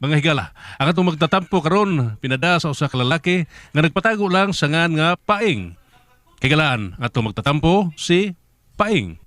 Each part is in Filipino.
Mga higala, ang atong magtatampo karon pinada sa usa ka lalaki nga nagpatago lang sa ngan nga paing. Higalaan, ang atong magtatampo si Paing.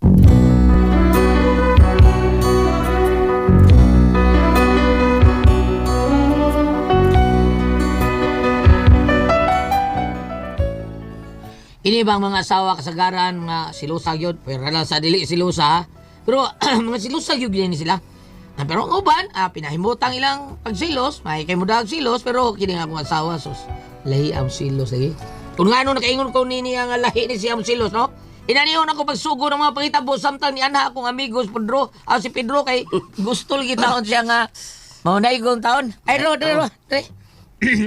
Ini bang mga asawa kasagaran nga silusa gyud pero lang sa dili silusa? Pero mga silusa gyud ni sila. Na pero ang uban, ah, pinahimutang ilang pagsilos, may kay mudag silos pero kini nga akong asawa sus lahi ang silos lagi. Kung nga ano nakaingon ko nini ang lahi ni siyang silos no? Inaniyon ako pagsugo ng mga pangitabo samtang ni ana akong amigos Pedro, ah, si Pedro kay gusto lagi taon siya nga maunay kong taon. Ay ro, ro, ro.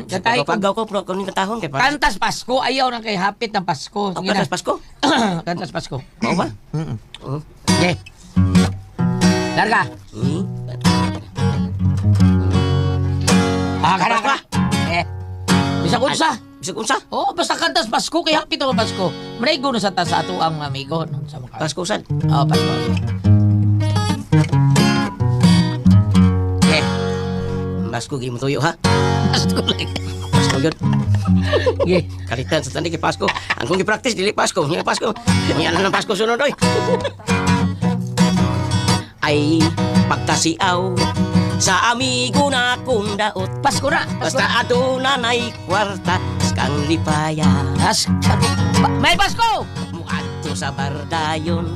Katay ko Kapagaw ko, pro, kung katahon kay. Kantas Pasko, ayaw na kay hapit ng Pasko. Ang na. katas Pasko? Kantas Pasko. Oo ba? Oo. Okay. Larga. Hmm? Ah, kana ka. Eh. Bisa ko sa. Bisag unsa? Oh, basta kantas Pasko kay hapit ang Pasko. Maligo na sa ta sa ato ang amigo no, sa mga. Pasko sad. Oh, Pasko. Okay. Pasko gi mo tuyo ha. Pasko lang. Pasko gyud. Okay. Kalitan sa tandi kay Pasko. Ang kung gi-practice dili Pasko, nga Pasko. Nga na ng Pasko sunod oy. Ay pagkasiaw sa amigo na kong daot. Pasko na. Pasko. Basta aduna nay kwarta kang lipaya. Pasko. Pa- May Pasko! Muadto sa bardayon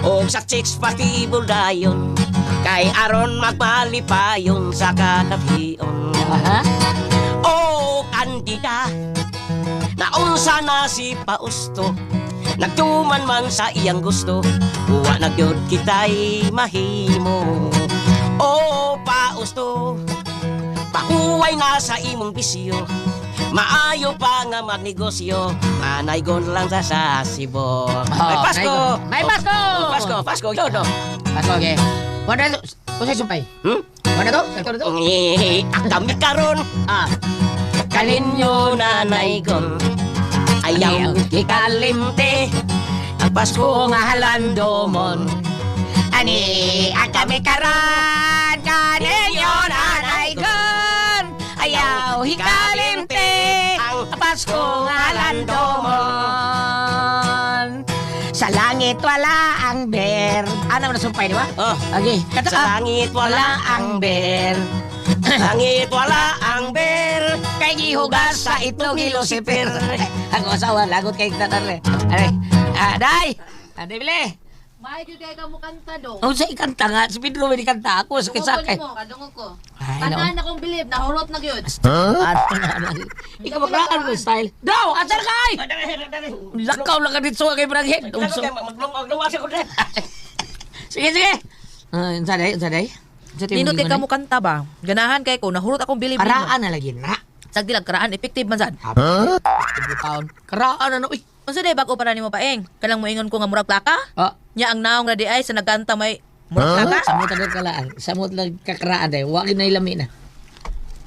o sa chicks pati buldayon kay aron magmalipayon sa katapion Aha. o kandida na unsa na si Pausto nagtuman man sa iyang gusto wa nagyod kitay mahimo o Pausto pakuway na sa imong bisyo Maayo pa nga magnegosyo Manaygon lang sa sasibo May Pasko! May Pasko! Oh, Pasko, Pasko, yun no Pasko, okay. Wala to. Kung sa'yo sumpay. Hmm? Wala to? Ito na to? Kami karon Ah. Kaninyo nanaygon Ayaw kikalimte Ang Pasko nga halandomon Ani ang kami karan Kaninyo nanaygon Ayaw hikalimte Ang Pasko nga halandomon Sa langit wala ang ber. Ano na sumpay, di ba? Oh, Okay. Sa langit wala ang ber. Langit wala ang ber Kay gihugas sa itlog ni Lucifer. Ang asawa, lagot kay tatar. Aray. Ah, day. Ah, day, bili. May kay ka mo kanta do. Ang sa ikanta nga, si Pedro may kanta ako sa kisakay. mo, kadungog ko. Ay, Tanan akong bilib, na gyud. At Ikaw magraan mo style. Daw, asal kay! Lakaw lang ka dito kay Braghead. Sige, sige. Ah, uh, saday, saday. Nindot kay kamo kanta ba? Ganahan kay ko nahurot akong bilib Karaan na lagi na. Sag dilag karaan effective man sad. Huh? taon. Karaan na no. Uy. Unsa day bag-o para nimo paeng? Kanang moingon ko nga murag plaka? Ah, Nya ang naong na di ay sa nagkanta may murag plaka. sa mo tagal kalaan. Sa mo tagal kakaraan day. Wagi na ilami na.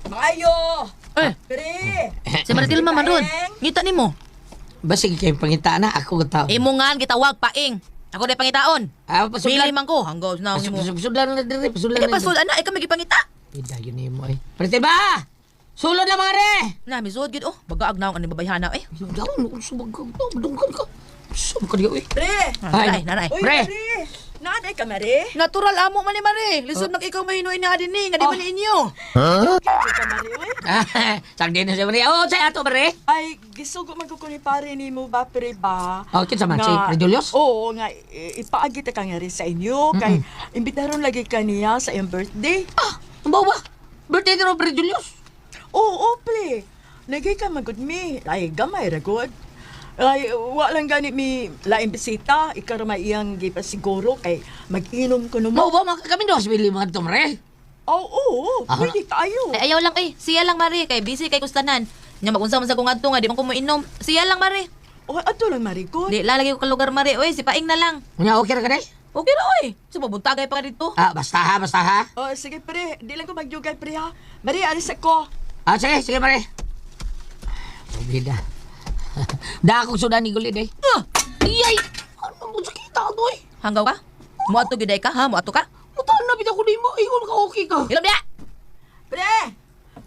Maayo! Eh, Pre! si Maritil man ron. Ngita nimo. Basig kay pangita na ako. Imo nga gitawag paeng. Ako day pangitaon. Ah, Pili pasudlan. man ko hanggaw na nimo. Pasudlan na dire, pasudlan Eh na. pasul ana ikaw magipangita. Ida yun mo eh. Prete ba? Sulod na mga re! Na misud gid oh, baga agnaw ani babayhana eh. Daw, sumagkag daw, madunggan ka. Sumagkag daw eh. Pre! Naray, naray. Uy, Pre! Naaday ka, Mare? Natural amo man ni Mare. Lisod nag ikaw mahinuin ni adin ni, nga di Oh. man inyo. Kaya ka, Mare, uy. Sag din na siya Maria. Oh, sa ato Maria. Ay, gisugo magkukuni pare ni mo ba, Pre ba? Oh, kinsa man si Nga- Predulios? Oo, nga, i- ipaagi ta ka nga rin sa inyo. Kay, imbitaron lagi ka niya sa iyong birthday. Ah, ang bawa. Birthday ni Robert Predulios. Oo, Pre. Lagi ka magod mi. Ay, gamay ra good. Ay, wa lang gani mi laing bisita. Ikaw ra may iyang gipa siguro kay mag-inom ko no Mau mo. ba mga kami dos bili mga to Maria? Oo, oo, Ah. pwede tayo. Ay, ayaw lang eh. Siya lang Mare, kay busy kay kustanan. Nya magunsa man sa kung adto nga di man ko moinom. Siya lang Mare. O, ato lang, Maricot. Di lalagay ko ka lugar Mare. Oy, si Paing na lang. Unya okay ra ka day? Okay ra oy. Sa mabuntagay pa ka dito. Ah, basta ha, basta ha. Oh, sige pre, di lang ko magjugay pre ha. Mari, alis ako. Ah, sige, sige Maria. Bida. Da ako sudan ni guli day. Ah, iyay. Ano mo sakita to eh? Hanggaw ka? Muato gyud ay ka ha? Muato ka? Mutan na bitaw ko di mo. Ingon ka okay ka. Ilom dia. Pre!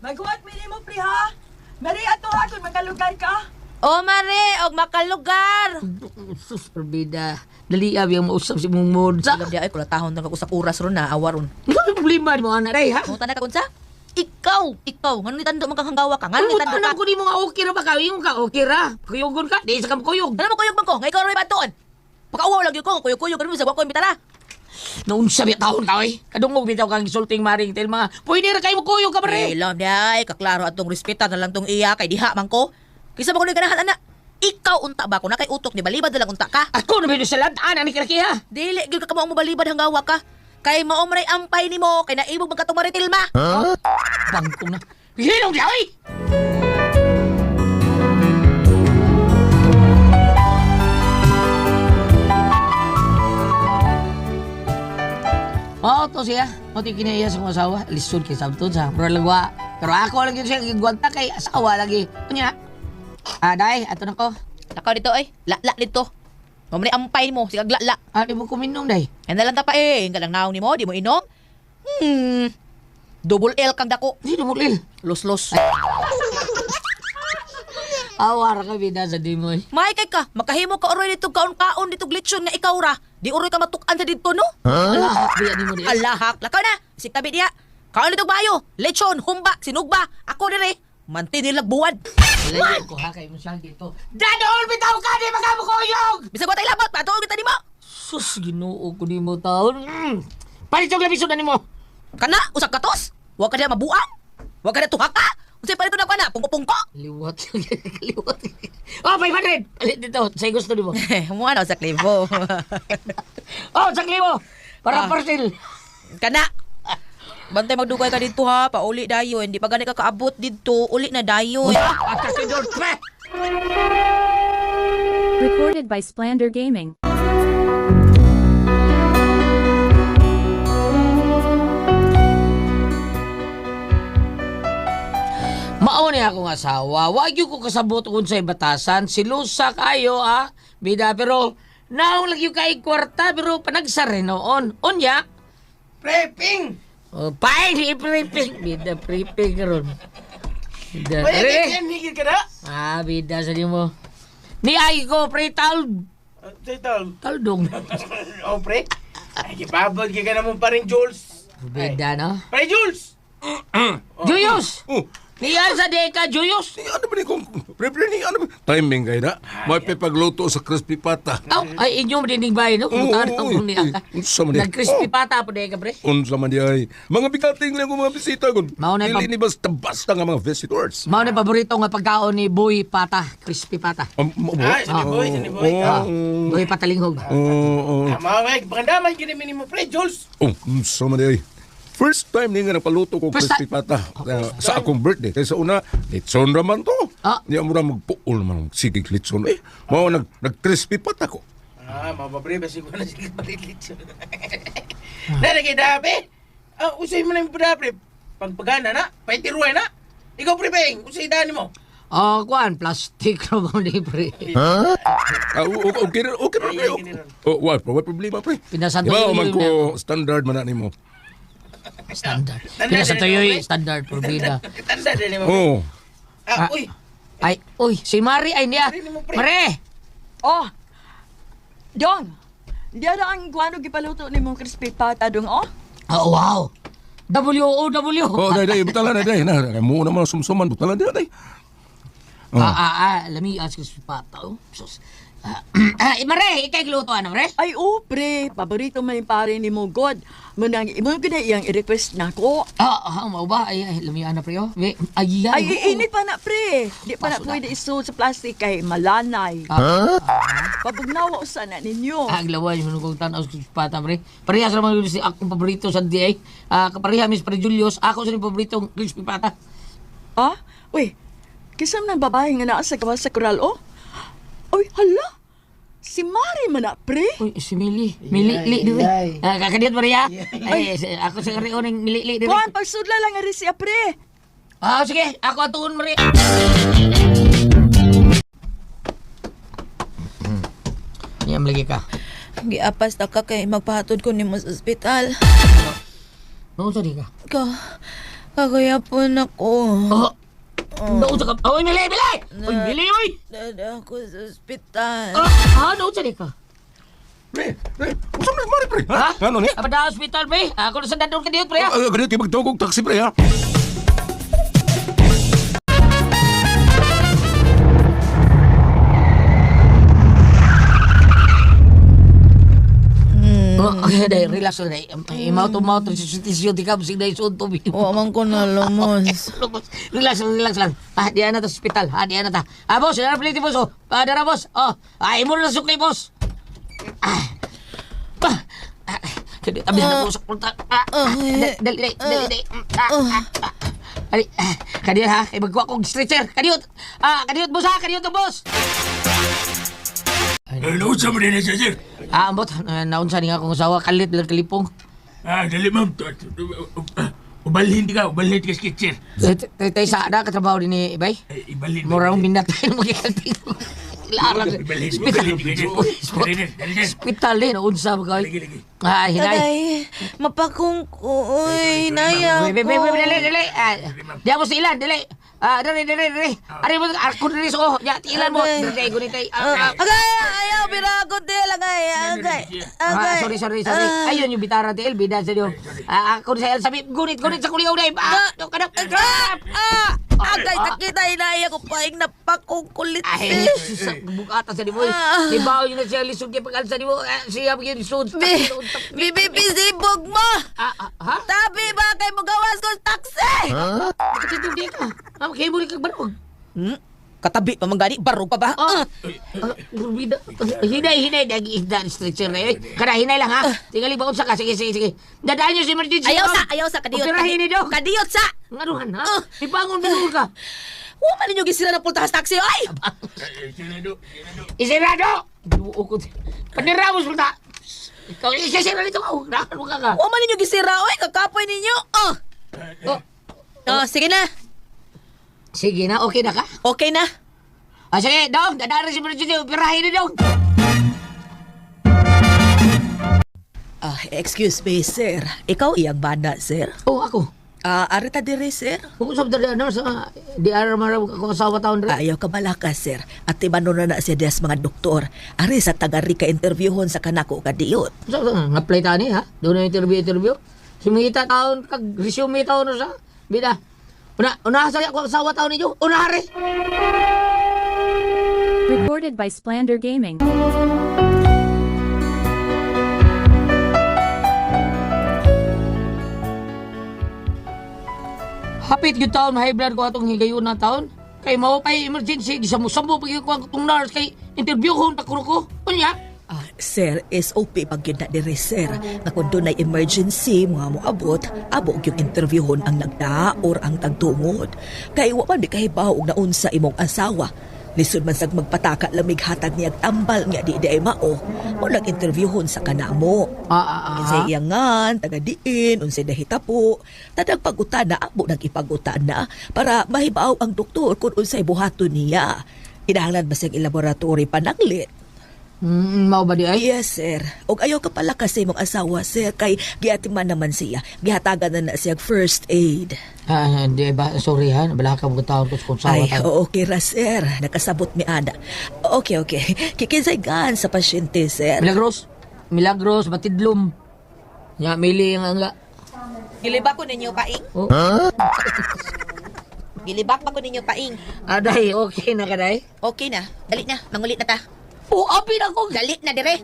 Maghuwat mi nimo pre ha. Mari ato ha kung magalugar ka. O Mare, og makalugar. Sus, perbeda. Dali abi ang mausap si mong mood. Sa, Alam di ay kula tahon tang usap oras ron na awaron. ano problema mo anak ray ha? Mo tanay ka kunsa? Ikaw, ikaw, ngano ni tando man kang hanggawa ka? Ano ni tando ka? ko ni mo nga okay ra ba ka? Yung ka okay ra. Kuyugon ka. Di sa kam kuyog. Ano mo kuyog man ko? Nga ikaw rin batuon. Pagkauwaw lang yun ko, kuyog-kuyog ka rin sa wako imbitara. Noon sa biya taon ka oy. Kadungog bitaw kang insulting maring tel mga. Pwede ra kay mo kuyog ka Eh, pre. lam di ay, kaklaro atong respeta na lang tong iya kay diha man ko. Kisa ba ko ni ganahan ana? Ikaw unta ba ko na kay utok ni balibad lang unta ka? Ako na bido sa lantaan ani kirakiha. Dili gyud ka mo mo balibad hanggawa ka. Kay maomray ampay nimo kay naibog magkatong maritilma. Bangkong na. Hilong oy. Oo, to siya. Mati kinaiya sa kong asawa. Lisod kay sabton sa. Pero lagwa. Pero ako lang yun siya. Gigwanta kay asawa lagi. Kunya. Ah, day. Ato na ko. Nakaw dito ay, la-la dito. Maomray ampay mo, sigag la-la. Ah, di mo kuminom, day. Yan na lang ta pa eh, ang galang naong nimo, di mo inom. Hmm. Double L kang dako. Di mo lil. Los-los. Awar ka bida sa di mo. eh. May kay ka, makahimo ka oroy dito kaon-kaon dito glitson nga ikaw ra. Di oroy ka matukan sa dito no? Alahak biya di mo di. Alahak, lakaw na. Isik tabi diya. Kaon dito bayo. Lechon, humba, sinugba. Ako dire. Manti nilag buwan. Layo ko ha kay mo siya dito. Dadol bitaw ka di magamo kuyog. Bisag wa tay labot, patuog kita nimo. Sus, ginoo ko di mo taon. Mm. Palit yung labisod na ni mo. Kana usak katos. Wa ka diya mabuang. Wa ka diya tuhaka. Unsay palito na kana, pungko-pungko. Liwat. Liwat. Oh, 500. Palit dito. Say gusto ni mo. Mo ano sa klibo. Oh, sakli mo. Para Ah. parcel. Kana. Bantay magdugay ka dito ha, pauli dayon. Di pa gani ka kaabot dito, uli na dayon. At kasi. Recorded by Splander Gaming. Mao ni akong asawa. Wag yung ko kasabot kung sa batasan. Silusa kayo, ah. Bida, pero naong lagi kay kwarta, pero panagsari noon. Unya. Prepping! Oh, paing ni preping. Bida, preping ron. Bida. Pwede Are. yan, higil ka na? Ah, bida sa mo. Ni ay ko, pre, tal, Titol. taldong. O, pre. Ay, kipabot ka ka naman pa rin, Jules. Bida, no? Pre, Jules! Juyos! Oh, Niyan sa deka, Juyos! ni ano ba ni kung prepare ni ano ba? Timing kay na. May pagluto sa crispy pata. Aw, ay inyo madinig ba no? Oo, Kumutaan oo, ang kung niya ka. eh, unsa man di? Nag-crispy Oh. pata po deka, pre. Unsa man di ay. Mga bigating lang ang mga bisita kun. Mao na pab- ni basta basta nga mga visitors. Mao na paborito nga pagkaon ni Boy Pata, crispy pata. Um, mo Ay, sa ni Boy, sa ni Boy. Ah, Oh, Boy Patalinghog. oh, oh. Ah, mga meg, pakandaman ka namin mo, pre, Jules. Oh, unsa man di ay. First time ni nga napaluto ko First crispy pata uh, sa akong birthday. Kaysa una, litson raman to. Ah. Niya mo ra magpuol man sigig litson. Eh, mao nag nag crispy pata ko. Ah, mababre, basi ko na sige palilit siya. Nalagay dabi. Ah, usay mo na yung pre. Pagpagana na, paitiruay na. Ikaw, pre, Beng, usay dani mo. Oh, kuan plastic ro mo ni pre. Ah, o- o- okay, okay, okay, Ay, ay, okay. Oh, wa, wa problema pre. Pinasanto Diba, yun man yun ko standard man na nimo. Standard. Standard Pina sa din tuyo naman, pre. standard probida. Katanda din mo. Oh. Ah, Ah. uy. Ay, uy, si Mari ay niya. Mari ni mo, pre. Oh. Dong. Diya na ang guano gipaluto ni mong crispy pata dong oh. Oh, wow. W-O-W. Oh, dai dai butalan dai dai na mo na man sumsuman butalan dai dai. Oh. Ah, ah, ah, let me ask you Pata. Oh. Sus. Ah, ah, Mare, ikay gluto ano, Mare? Ay, oh, pre. Paborito man yung pare ni mo, God. Munang, imo ko na iyang i-request na ko. Ah, ah, mau ba? Ay, ay, lamian na pre, oh. Ay, ay, Ay, oo. init pa na, pre. Di pa na Paso na. pwede isuot sa plastic kay malanay. Ah, Pabugnawa sana ninyo. ah, aglawan yung manugong tanaw sa pata, pre. Parehas naman yun si akong paborito sa DA. Ah, kapareha, Miss Pre Julius. Ako sa ni paboritong crispy pata. Ah? Uy, kisam ng babae nga naa sa kawas sa koral, oh? Uy, hala! Si Mari man na, pre. Uy, si Mili. Mili, li, di ba? Ah, kakadiyat, Maria. Ay, si- ako sa kariyo ng Mili, li, di ba? Kuhan, pagsudla lang nga rin siya, pre. Ah, sige. Ako atuon, Maria. Niyam lagi ka. Giapas ta ka kay magpahatod ko nimo sa ospital. Ano sa di ka? Ka, Kagayapon ako. Oh. Doon sa ka. Oy, Mili, Mili! Oy, Mili, oy! Dada ako sa ospital. Ah, ah, doon sa ka. Pre, pre, usap na kumari, pre. Ha? Ano ni? Apa dah hospital, pre? Ako na sa dadon ka diyot, pre, ha? Ah, ganito, kayo magtawag og taxi, pre, ha? Oh, relax na dahil. Imaw to mouth, resistisyon, di ka, musik dahil suunto. Wa man ko na lumos. Relax lang, lang. Ah, diyan na ta hospital. Ah, diyan na ta. Ah, boss, yan ang plate, boss. Oh, ah, dara, boss. Oh, ah, imo na sukli, boss. Ah, ah, ah, kaya tabi na po sa punta. Ah, ah, dali, dali, dali. Ah, ah, ah. Ah, kaniyot ha, magkuha kong stretcher. Kaniyot. Ah, kaniyot, boss ha, kaniyot, boss. Ano sa mo din siya, sir? Ah, ambot, uh, naunsa ni nga akong asawa, kalit bilang kalipong. Ah, dali ma'am. Ubalhin di ka, ubalhin ka skit, sir. Tay sa ada katrabaho din ni Ibay. Ay, Ibalhin Murang minat tayo mo gikalting. Larang. Ibalhin, Hospital. ibalhin. Dali, dali, dali, sir. Hospital din, unsa mo lagi. Ah, hinay. Aday, mapakong ko. Uy, naya ko. dali, dali. Ah, Diyan mo sa ilan, dali. Ah, dali, dali, dali. Ari mo, ako dali so. Ya, ilan mo. Agay. Dali, gunitay. Ah, ah. Agay, ayaw, bira ko til. Agay, agay. Ah, Agay. sorry, sorry, sorry. Ah. Ayun yung bitara TL, bida sa diyo. Ah, ako sa sabi, gunit, gunit sa kuliyaw na. Ah, yung kadap. Ah, ah, agay, Ah. nakita, inaya ko paing napakong kulit. Ay, eh. sa bukata sa dibo. Ah. Ibaw yun na siya lisod niya pag sa dibo. Ah, Siya lisod. Bi, bibibisibog mo. Ah, ah, ha? Tabi ba kay mo gawas ko taxi? Hindi di ka? Ah, kaya mo kang barog. Hmm? Katabi pa manggani, barog pa ba? Ah, ah, bida. Hinay, hinay. Dagi isda, stretcher na yun. Kada hinay lang ha. Tingali ba sa ka? Sige, sige, sige. Dadaan niyo si emergency. Ayaw sa, ayaw sa, kadiyot. Operahin ni Dok. Kadiyot sa. Ngaruhan ha? Ah. Ibangon mo ka. Huwag man ninyo gisira ng pultahas taxi, ay! Sinado, sinado. Isirado! Duo ko. Paniramos mo na. Ikaw, isisira nito ka. Rakan mo ka ka. Huwag man ninyo gisira, oy! Kakapoy ninyo! Oh! Oh, Oh, sige na. Sige na, okay na ka? Okay na. Ah, sige, Dong. Dadaan si emergency. Operahin ni Dong. Ah, excuse me, sir. Ikaw iyang bana, sir. Oh, ako. Ah, arita dire, sir. Kung sa dadaan na sa di ara marang ako asawa taon rin. Ayaw ka malakas, sir. At tibano na na siya des mga doktor. Ari sa tagari ka interviewon sa kanako kadiyot. Sa nga play tani ha. Doon na interview interview. Sumita taon kag resume taon na sa. Bida. Una una sa ako asawa taon ninyo. Una hari. Recorded by Splander Gaming. Hapit gyud taon blood ko atong higayon na taon. Kay mao pay emergency gisa mo sambo pag ko atong nurse kay interview ko pakuro ko. Unya. Sir, SOP pag yun na dire, sir. Nga kung doon ay emergency, mga moabot, abo yung interviewon ang nagdaor ang tagtungod. Kay wa man di kahibaw og naun sa imong asawa. Lisod man sag magpataka lamig hatag niya tambal nga di di ay mao. Mo nag-interviewon sa kanamo. Ah ah ah. Unsay iyangan, taga diin, unsay nahitabo. Tadag pagutana, abo nang ipagutana para mahibaw ang doktor kung unsay buhaton niya. Kinahanglan ba siyang ilaboratory pananglit? Mm, mao ba di ay? Yes, sir. Og ayaw ka pala kasi mong asawa, sir, kay giatiman naman siya. Gihatagan na na siya first aid. Ah, di ba sorry ha. Bala ka mo taon ko sa kung asawa Ay, taon. okay ra, sir. Nakasabot mi ana. Okay, okay. Kikinsay gan sa pasyente, sir. Milagros. Milagros batidlom. Nya mili nga nga. Gilibak ko ninyo, paing. Oh. Gilibak pa ko ninyo, paing. Aday, okay na kaday. Okay na. Dali na. Mangulit na ta. Oh, abi na ko. Dali na, dire.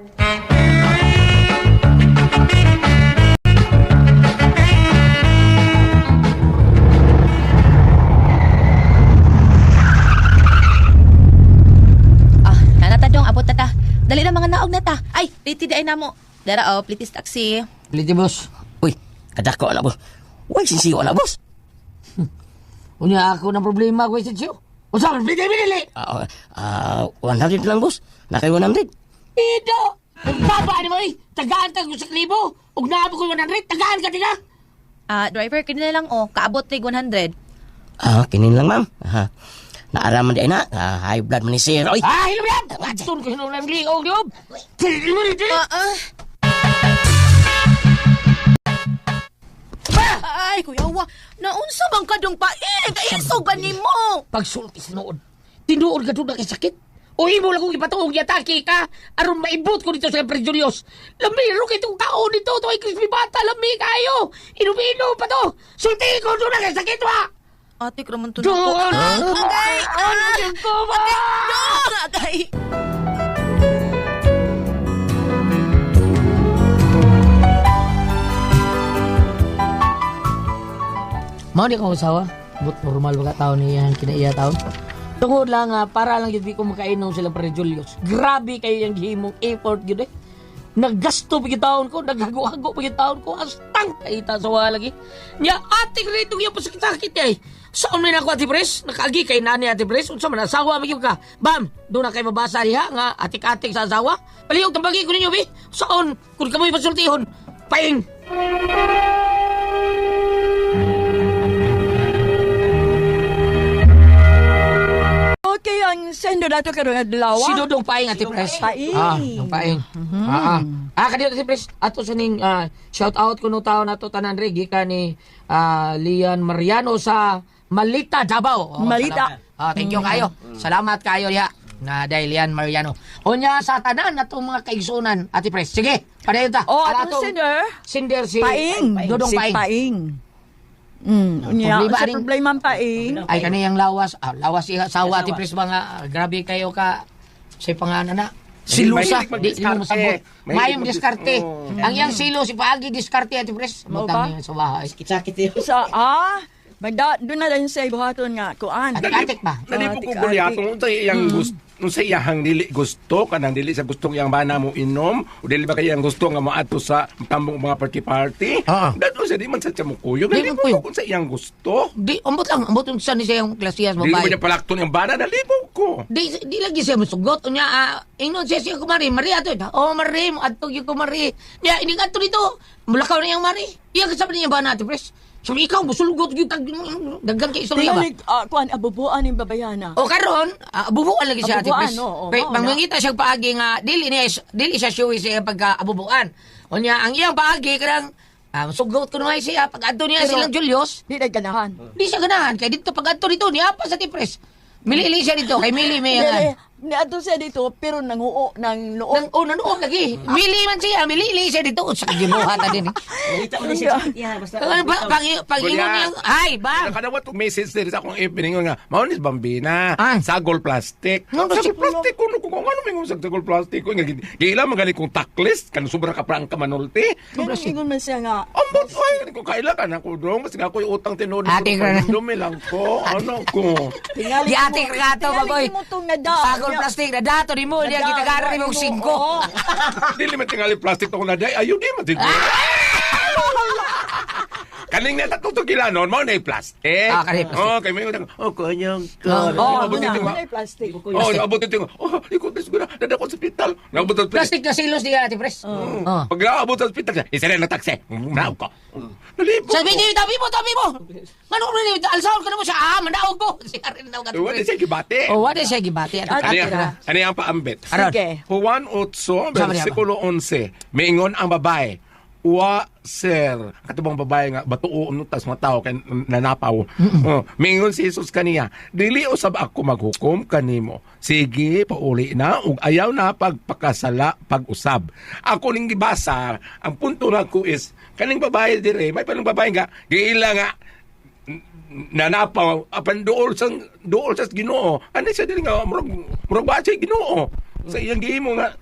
Ah, nanata dong, abot na ta. Dali na mga naog na ta. Ay, pliti di ay namo. Dara, oh, plitis taxi. Liti boss. Uy, kadako na boss. Uy, sinsiyo na boss. Unya ako ng problema ko sa siyo. Usa man bigay binili. Ah, ah, 100 lang boss. Nakay 100. Ito. Baba ni mo eh. Tagaan tag sa klibo. Ug naabo ko 100. Tagaan ka diga. Ah, driver, kanina lang, oh. Kaabot tig 100. Ah, kinin lang ma'am. Ah, naaraman di ay na. Ah, high blood man ni sir. Uy, Ah, hilom yan. Atun ko hinong lang liog liog. Tili mo dito. Ah, ah. Ba! Ay, kuya wa, naunsa bang kadong paing? Kaya isugan ni mo. Pagsulti sa nood. Tinuod ka doon na kay sakit. O imo lang kong ipatuong yataki ka. Aron maibot ko dito sa Pre Julius. Lamiro kay itong taon dito. Ito ay crispy bata. Lami kayo. Inom-inom pa to. Sulti ko doon na sakit wa. Ate, kraman to Doon! Agay! Yung ko ba? Agay! Mao di ko usawa. But normal ba ka taon niya kinaiya taon? Tungod lang nga, para lang yun ko makainom sila pre Julius. Grabe kayo yung gihimong effort yun eh. Naggasto pa taon ko, naghago-hago pa taon ko, astang kaita sa wala lagi. Nya, ko rito yung pasakit-sakit eh. Saan man ako ate Pres? Nakaagi kay nani ate Pres? Unsa man asawa magyud ka? Bam, doon na kay mabasa diha nga atik-atik sa asawa. Palihog tambagi ko ninyo bi. Saan kun kamoy pasultihon? Paing. Okay, ang sendo nato karon nga dalawa. Si Dodong Paing ate Pres. Paing. Ah, Dodong Paing. Ah, ah. Ah, kadito ate Pres. Ato sa ning ah, shout out kuno tao nato tanan re gikan ni ah, Lian Mariano sa Malita Davao. Oh, Malita. salamat. Ah, thank you kayo. Salamat kayo diha na dahil Lian Mariano. Unya sa tanan natong mga kaigsunan ate Pres. Sige, padayon ta. Oh, Ala atong tong sender. Sinder si Paing. Dodong si Paing. Paing. Mm, unya, Problema sa rin- problema ang Paing. Ay kaniyang lawas, ah, lawas si sawa ati Pres mga ah, grabe kayo ka sa pangalan na. Silusa, Mahilig di mo sabot. Mayong diskarte. Ang yang silo si Paagi diskarte ati Pres. Mo Butang ba? niya sa bahay. Sakit yun. Sa, ah, magda, doon na rin sa ibuhaton nga, kuan. Atik-atik ba? Dali po ko tika- kung sa iyang gusto kung sa iyang dili gusto kanang dili sa gustong iyang bana mo inom o dili ba kay iyang gusto nga moadto sa tambong mga party party Ah. dato sa di man sa chamukuyog Di dili man po kuyog. kung sa iyang gusto Di, ambot lang. Ambot yung sa ni siya yung klasiyas dili mo babae. niya palakton yung bana nalibog ko Di, di lagi siya masugot. Unya, ah, ingnon siya siya kumari. Mari ato. Oh, Mari, mo ato yung kumari. Nya, ini ato dito. Mulakaw na yung Mari. Iya kasama niya ba natin, Pres? Sabi ikaw, musulgot yung tag... Daggan kay istorya ba? Tingalig, ah, kuan, abubuan yung babayana. O karon, uh, abubuan lagi siya Abubuan, oo, mao pangmangita siya paagi nga dili niya dili siya sure siya pagka abubuan. Unya ang iyang paagi kanang uh, sugot ko na siya pag adto niya silang Julius. Di na ganahan. Di siya ganahan kay dito pag adto dito niya pa sa tipres. Milili siya dito kay Mili may nga. ni ato siya dito, pero nanguo ng Nang noong. oh nanuog lagi. Mili man siya, milili siya dito sa ginuha ta din. eh. Malita mo na siya. yan. Basta. Ba pag pag ingon niya, ay ba? Nakadawa to message diri sa akong evening nga maunis bambina Ah. sagol plastic Ano sagol plastic kuno ko kung ano mingon sa sagol plastic ko nga gila man gali kong taklis kan sobra ka prang ka manulti Pero ingon man siya nga, Ambot ay ko kaila ka na ko dong mas nga ko yung utang tinuod Ate, gra- dumi lang ko ano ko Di ate ka to baboy. mo Sagol plastic na dato ni mo diya kita gari mo singko. dili man tingali plastic to ko na day ayo di man tingali Kaling na tatong to kilanon, mo na yung plastic. Ah, kani plastic. Oh, kay may utang. Oh, kanyang ka. Oh, nga. na plastic. Oh, abot ito nga. Oh, ikot na siguro. Dadako sa hospital. Nabot sa. Plastic na silos diya ate Pres. Oh. Pag naabot sa hospital, isa na taksi. Naog ko. Nalipot Sabi ko. niyo, tabi mo, tabi mo. Ano mo rin, alsahol ka na mo siya, ah, mandaog ko. Siya rin daw. Ewan na siya gibate. Oh, what is siya gibati? At At- Ano yung paambit? Sige. Juan 8, Sabi niya versikulo 11. Maingon ang babae. Wa sir, katubang babae nga batuo no tas mga tao kay nanapaw. Oh, maingon si Jesus kaniya, dili usab ako maghukom kanimo. Sige, pauli na ug ayaw na pagpakasala pag-usab. Ako ning gibasa, ang punto na ko is kaning babae dire, may palang babae nga giila nga nanapaw apan dool sang dool sa Ginoo ani siya dili nga murag murag ba siya Ginoo sa iyang gihimo nga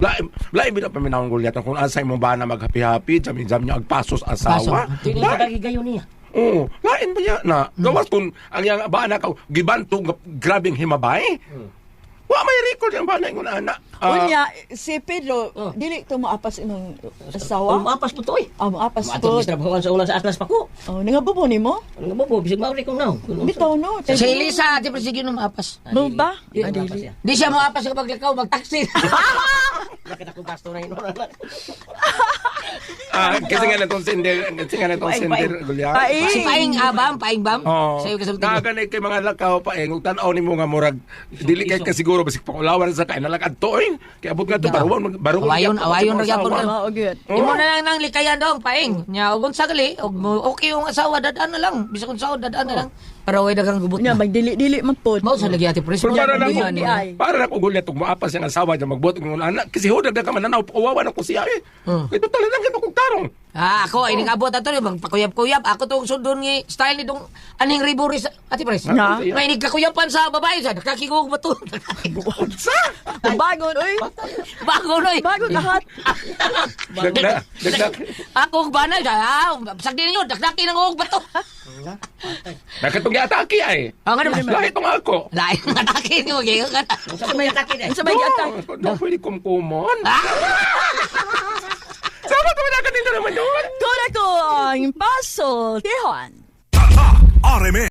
laim laim bida pa minang gulyat kung asay mo ba na maghapi-happy jam jam niya agpasos asawa Tingin ka lagi gayon niya. Oo, lain ba yan na? Gawas kung ang yang bana ka gibanto nga grabing himabay. Wa may record yung bana yung ana. Ah, Unya, si Pedro, dili to maapas imong asawa. Umapas po to eh. Ah, maapas po. bis trabahoan sa ulan sa atlas pa ko. Oh, nangabubo ni mo? Ba po? Bisig mauri ko na. Bitaw no. Si Elisa, ate Pres, sige nung mapas. Mo ba? Di Ah, dili. siya. Di siya mapas kapag likaw, mag-taxi. Bakit ako gasto na yun? Ah, kasi nga natong sender, kasi nga natong Paing, sender, paing. Gulya. Paing. Si Paing Abam, Paing Bam. Oh, Sa'yo kasulti ko. Naganay kay mga lakaw pa eh, ug tan-aw nimo nga murag dili kay ka siguro basig pakulawan sa kay nalakad to eh. Kay abot nga to baruan baruan. Awayon, awayon ra gyapon ka. Mao gyud. Imo na lang nang likayan dong, Paing. Nya, ug unsa gali, ug mo- okay yung asawa, dadaan na lang. Bisag kung saan, dadaan na lang. Para way dagang gubot Nya na. magdili-dili man pod. Mao sa lagi ati pres. Pero para na ay. para na ko gulat ug moapas ang asawa niya magbuot ng anak kasi hudag na ka mananaw pakuwawa na ko siya eh. Kay total lang kita kong tarong. Ah, ako ay ning abot ato ni magpakuyap-kuyap. Ako tong sundon ni style ni dong aning riburis ati pres. Na? May nigkakuyapan sa babae sa nakakigog bato. Sa Bagon oy. Bago noy. Bago lahat. dagda dagda Ako ug banay sa ah, bisag din niyo dakdaki nang og bato. nakatong atake ay. Ah, nga naman. Lahi tong ako. Lain nga daki niyo gyud ka. Sa may Sa may attack. No, pwede kumkumon. Sama to na kanila naman yun. Kura ko ang paso. Tihon. RMN